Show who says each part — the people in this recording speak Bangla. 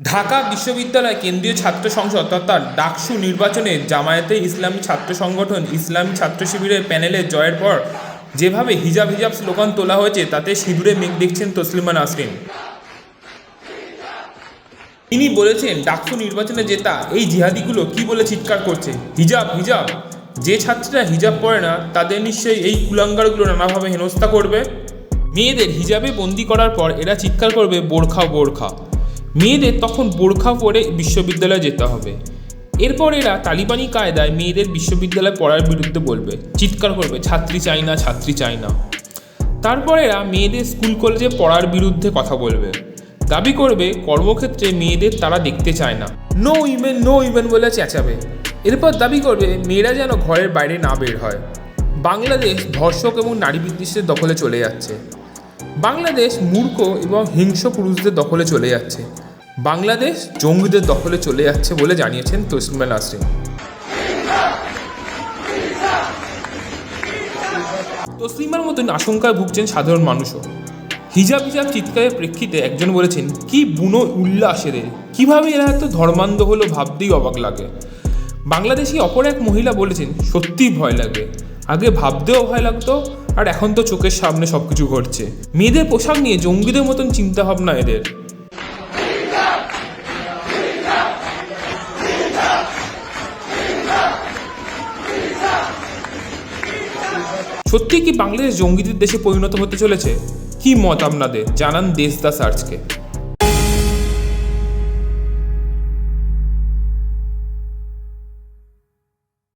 Speaker 1: ঢাকা বিশ্ববিদ্যালয় কেন্দ্রীয় ছাত্র সংসদ তথা ডাকসু নির্বাচনে জামায়াতে ইসলামী ছাত্র সংগঠন ইসলামী ছাত্র শিবিরের প্যানেলে জয়ের পর যেভাবে হিজাব হিজাব স্লোগান তোলা হয়েছে, তাতে সিঁদুরে মেঘ দেখছেন তসলিমা নাসরিন। তিনি বলেছেন, ডাকসু নির্বাচনে জেতা, এই জিহাদিগুলো কি বলে চিৎকার করছে? হিজাব হিজাব। যে ছাত্রীরা হিজাব পরে না, তাদের নিশ্চয়ই এই কুলাঙ্গারগুলো নানাভাবে হেনস্থা করবে। মেয়েদের হিজাবে বন্দি করার পর এরা চিৎকার করবে বোরখা বোরখা। মেয়েদের তখন বোরখা পরে বিশ্ববিদ্যালয়ে যেতে হবে। এরপর এরা তালিবানি কায়দায় মেয়েদের বিশ্ববিদ্যালয়ে পড়ার বিরুদ্ধে বলবে, চিৎকার করবে, ছাত্রী চাই না, ছাত্রী চাই না। তারপর এরা মেয়েদের স্কুল কলেজে পড়ার বিরুদ্ধে কথা বলবে। দাবি করবে, কর্মক্ষেত্রে মেয়েদের তারা দেখতে চায় না। নো ইমেন নো ইমেন বলে চেঁচাবে। এরপর দাবি করবে, মেয়েরা যেন ঘরের বাইরে না বের হয়। বাংলাদেশ ধর্ষক এবং নারী বিদ্বেষের দখলে চলে যাচ্ছে। বাংলাদেশ মূর্খ এবং হিংস্র পুরুষদের দখলে চলে যাচ্ছে। বাংলাদেশ জঙ্গিদের দখলে চলে যাচ্ছে বলে জানিয়েছেন তসলিমা নাসরিন। তসলিমার মতন আশঙ্কায় ভুগছেন সাধারণ মানুষও। হিজাব হিজাব চিৎকারের প্রেক্ষিতে একজন বলেছেন, কি বুনো উল্লাস এদের কীভাবে এরা এত ধর্মান্ধ হলো ভাবতেই অবাক লাগে। বাংলাদেশি অপর এক মহিলা বলেছেন সত্যিই ভয় লাগে। আগে ভাবতেও ভয় লাগতো, আর এখন তো চোখের সামনে সব কিছু ঘটছে। মেয়েদের পোশাক নিয়ে জঙ্গিদের মতন চিন্তাভাবনা এদের। সত্যি কি বাংলাদেশ জঙ্গিদের দেশে পরিণত হতে চলেছে? কি মত আপনাদের? জানান দেশ দা সার্চকে।